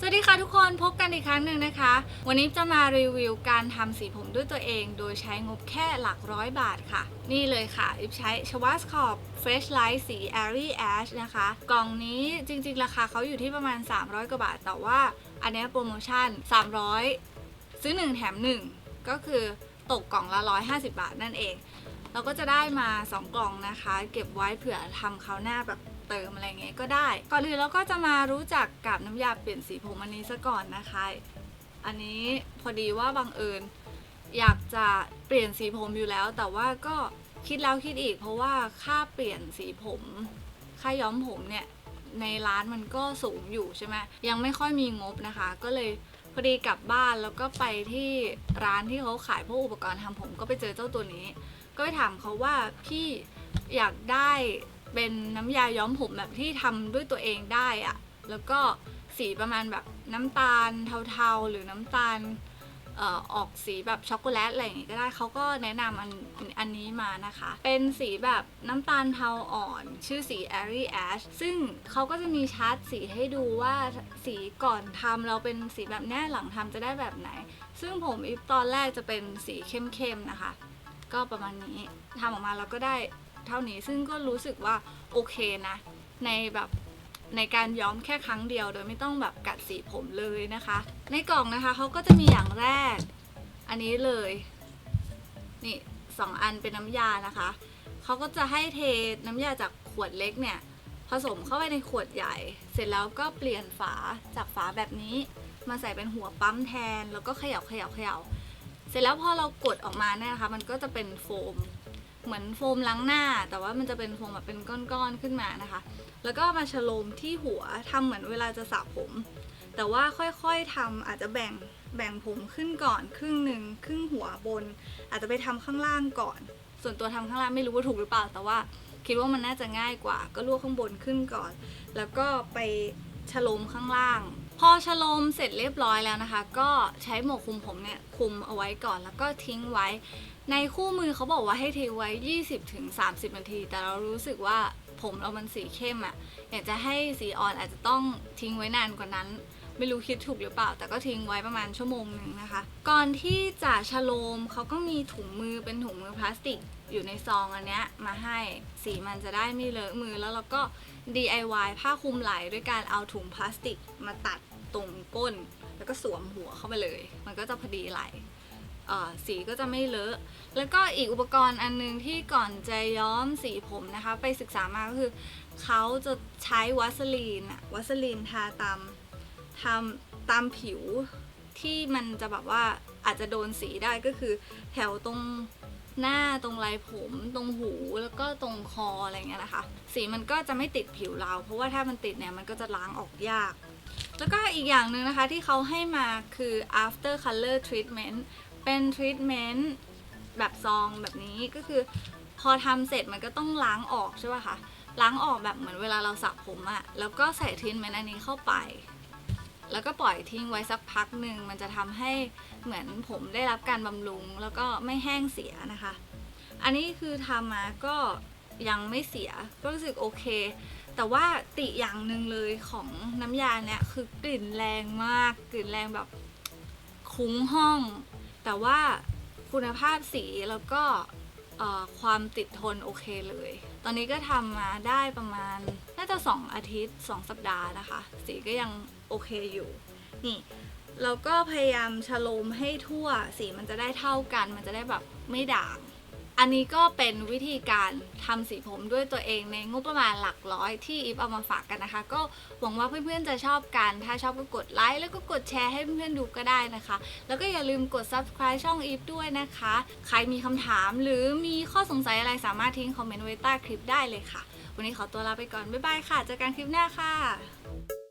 สวัสดีค่ะทุกคนพบกันอีกครั้งหนึ่งนะคะ วันนี้จะมารีวิวการทำสีผมด้วยตัวเอง โดยใช้งบแค่หลักร้อยบาทค่ะ นี่เลยค่ะอิฟใช้ชวัสคอ p Fresh Light สี Airy Ash นะคะ กล่องนี้จริงๆ ราคาเขาอยู่ที่ประมาณ 300 กว่าบาท แต่ว่าอันนี้โปรโมชั่น 300 ซื้อ 1 แถม 1 ก็คือตกกล่องละ 150 บาทนั่นเอง เราก็จะได้มา 2 กล่องนะคะ เก็บไว้เผื่อทำเขาวหน้าแบบ เติมอะไรเงี้ยก็ได้ ก่อนอื่นเราก็จะมารู้จักกับน้ำยาเปลี่ยนสีผมอันนี้ซะก่อนนะคะ อันนี้พอดีว่าบังเอิญอยากจะเปลี่ยนสีผมอยู่แล้ว แต่ว่าก็คิดแล้วคิดอีก เพราะว่าค่าเปลี่ยนสีผม ค่าย้อมผมเนี่ยในร้านมันก็สูงอยู่ใช่ไหมยังไม่ค่อยมีงบนะคะ ก็เลยพอดีกลับบ้านแล้วก็ไปที่ร้านที่เขาขายพวกอุปกรณ์ทำผม ก็ไปเจอเจ้าตัวนี้ ก็ไปถามเขาว่าพี่อยากได้ เป็นน้ำยาย้อมผมแบบที่ทำด้วยตัวเองได้อะแล้วก็สีประมาณแบบน้ำตาลเทาๆ หรือน้ำตาลออกสีแบบช็อกโกแลตอะไรอย่างงี้ก็ได้เขาก็แนะนำอันอันนี้มานะคะ เป็นสีแบบน้ำตาลเทาอ่อน ชื่อสี Airy Ash ซึ่งเขาก็จะมีชาร์ตสีให้ดูว่าสีก่อนทำเราเป็นสีแบบเนี้ยหลังทำจะได้แบบไหน ซึ่งผมอีฟตอนแรกจะเป็นสีเข้มๆนะคะ ก็ประมาณนี้ทำออกมาแล้วก็ได้ เท่านี้ ซึ่งก็รู้สึกว่าโอเคนะ ในแบบในการย้อมแค่ครั้งเดียว โดยไม่ต้องแบบกัดสีผมเลยนะคะ ในกล่องนะคะเขาก็จะมีอย่างแรก อันนี้เลยนี่สองอันเป็นน้ำยานะคะเขาก็จะให้เทน้ำยาจากขวดเล็กเนี่ยผสมเข้าไปในขวดใหญ่ เสร็จแล้วก็เปลี่ยนฝาจากฝาแบบนี้มาใส่เป็นหัวปั๊มแทน แล้วก็เขย่าเขย่าเขย่าเสร็จแล้วพอเรากดออกมาเนี่ยนะคะ มันก็จะเป็นโฟม เหมือนโฟมล้างหน้า แต่ว่ามันจะเป็นโฟมแบบเป็นก้อนๆขึ้นมานะคะ แล้วก็มาฉโลมที่หัวทำเหมือนเวลาจะสระผม แต่ว่าค่อยๆทำอาจจะแบ่งแบ่งผมขึ้นก่อน ครึ่งหนึ่งครึ่งหัวบน อาจจะไปทำข้างล่างก่อน ส่วนตัวทำข้างล่างไม่รู้ว่าถูกหรือเปล่า แต่ว่าคิดว่ามันน่าจะง่ายกว่า ก็ลวกข้างบนขึ้นก่อน แล้วก็ไปฉโลมข้างล่างพอฉโลมเสร็จเรียบร้อยแล้วนะคะ ก็ใช้หมวกคุมผมเนี่ยคุมเอาไว้ก่อนแล้วก็ทิ้งไว้ ในคู่มือเขาบอกว่าให้ทิ้งไว้ 20-30 นาที แต่เรารู้สึกว่าผมเรามันสีเข้มอะ่ะ อยากจะให้สีอ่อนอาจจะต้องทิ้งไว้นานกว่านั้น ไม่รู้คิดถูกหรือเปล่า แต่ก็ทิ้งไว้ประมาณชั่วโมงหนึ่งนะคะ ก่อนที่จะฉโลมเขาก็มีถุงมือเป็นถุงมือพลาสติก อยู่ในซองอันเนี้ยมาให้สีมันจะได้ไม่เลอะมือแล้วเราก็ DIY ผ้าคลุมไหล่ด้วยการเอาถุงพลาสติกมาตัดตรงก้น แล้วก็สวมหัวเข้าไปเลย มันก็จะพอดีไหล สีก็จะไม่เลอะ แล้วก็อีกอุปกรณ์อันนึงที่ก่อนจะย้อมสีผมนะคะ ไปศึกษามาก็คือเขาจะใช้วัสลีนอะวัสลีนทาตามทำตามผิวที่มันจะแบบว่าอาจจะโดนสีได้ก็คือ แถวตรงหน้าตรงไรผมตรงหูแล้วก็ตรงคออะไรเงี้ยนะคะ สีมันก็จะไม่ติดผิวเรา เพราะว่าถ้ามันติดเนี่ยมันก็จะล้างออกยาก แล้วก็อีกอย่างหนึ่งนะคะที่เขาให้มาคือ after color treatment เป็น treatment แบบซองแบบนี้ก็คือ พอทำเสร็จมันก็ต้องล้างออกใช่ป่ะคะล้างออกแบบเหมือนเวลาเราสระผมอะแล้วก็ใส่ทรีทเมนต์อันนี้เข้าไป แล้วก็ปล่อยทิ้งไว้สักพักหนึ่งมันจะทำให้เหมือนผมได้รับการบำรุง แล้วก็ไม่แห้งเสียนะคะ อันนี้คือทำมาก็ยังไม่เสียก็รู้สึกโอเค แต่ว่าติอย่างหนึ่งเลยของน้ำยาเนี่ยคือกลิ่นแรงมาก กลิ่นแรงแบบคุ้งห้อง แต่ว่าคุณภาพสีแล้วก็ความติดทนโอเคเลย ตอนนี้ก็ทำมาได้ประมาณน่าจะ 2 อาทิตย์ 2 สัปดาห์นะคะ สีก็ยังโอเคอยู่ นี่เราก็พยายามฉโลมให้ทั่วสีมันจะได้เท่ากัน มันจะได้แบบไม่ด่าง อันนี้ก็เป็นวิธีการทำสีผมด้วยตัวเองในงบประมาณหลักร้อยที่อีฟเอามาฝากกันนะคะ ก็หวังว่าเพื่อนๆจะชอบกัน ถ้าชอบก็กดไลค์แล้วก็กดแชร์ให้เพื่อนๆดูก็ได้นะคะ แล้วก็อย่าลืมกด subscribe ช่องอีฟด้วยนะคะ ใครมีคำถามหรือมีข้อสงสัยอะไรสามารถทิ้งคอมเมนต์ไว้ใต้คลิปได้เลยค่ะ วันนี้ขอตัวลาไปก่อน บ๊ายบายค่ะ เจอกันคลิปหน้าค่ะ